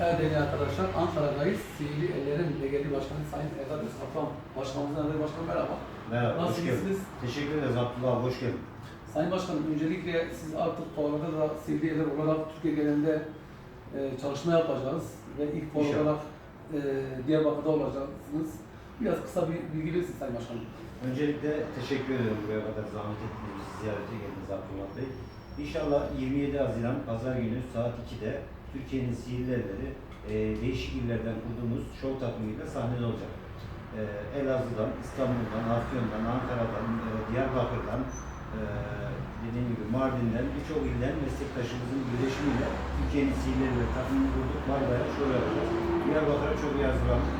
Evet değerli arkadaşlar, Ankara'dayız. Sihirli Ellerin Belediye Başkanı Sayın Erdal Özkaplan Başkanımızın aday başkanı merhaba. Merhaba, hoş Nasılsınız? geldin. Teşekkür ederiz Abdullah abi, hoş geldin. Sayın Başkanım, öncelikle siz artık fuarda da Sihirli Eller olarak Türkiye genelinde e, çalışma yapacağız ve ilk fuar İnşallah. olarak e, Diyarbakır'da olacaksınız. Biraz kısa bir bilgi verirsin Sayın Başkanım. Öncelikle teşekkür ederim buraya kadar zahmet ettiniz, bizi ziyarete geldiniz Abdullah Bey. İnşallah 27 Haziran Pazar günü saat 2'de Türkiye'nin sihirlerleri e, değişik illerden kurduğumuz show takımıyla sahnede olacak. E, Elazığ'dan, İstanbul'dan, Afyon'dan, Ankara'dan, e, Diyarbakır'dan, e, dediğim gibi Mardin'den birçok ilden meslektaşımızın birleşimiyle Türkiye'nin sihirleri takımını kurduk. Marmara'ya show yapacağız. Diyarbakır'a çok iyi hazırlandık.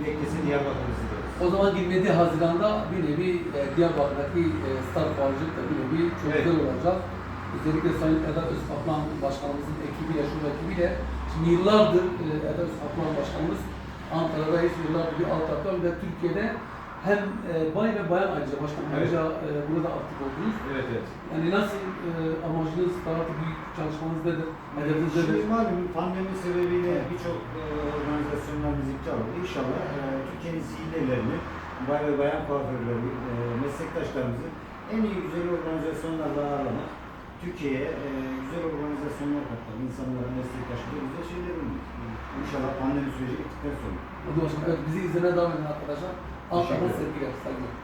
Beklesin Diyarbakır'ı izliyoruz. O zaman 27 Haziran'da bir nevi e, Diyarbakır'daki e, Star Fuarcılık da bir nevi çok Evet. güzel olacak. Özellikle Sayın Erdal Özkaplan Başkanımızın ekibiyle, şu ekibiyle şimdi yıllardır e, Erdal Özkaplan Başkanımız Ankara'da hiç yıllardır bir alt yapıyor ve Türkiye'de hem e, bay ve bayan ayrıca başkanım Evet. ayrıca e, burada aktif oldunuz. Evet evet. Yani nasıl e, amacınız, daha büyük çalışmanız nedir? Hedefiniz nedir? Şimdi malum pandemi sebebiyle birçok e, organizasyonlarımız iptal oldu. İnşallah e, Türkiye'nin sihirlerini, bay ve bayan kuaförleri, e, meslektaşlarımızı en iyi güzel organizasyonlarla ağırlamak, Türkiye'ye e, güzel organizasyonlar katmak, insanlara meslektaşlara güzel şeyler olmak. İnşallah pandemi süreci bittikten sonra. Hadi başkanım, evet, bizi izlemeye devam edin arkadaşlar. Ederim. sevgiler, saygılar.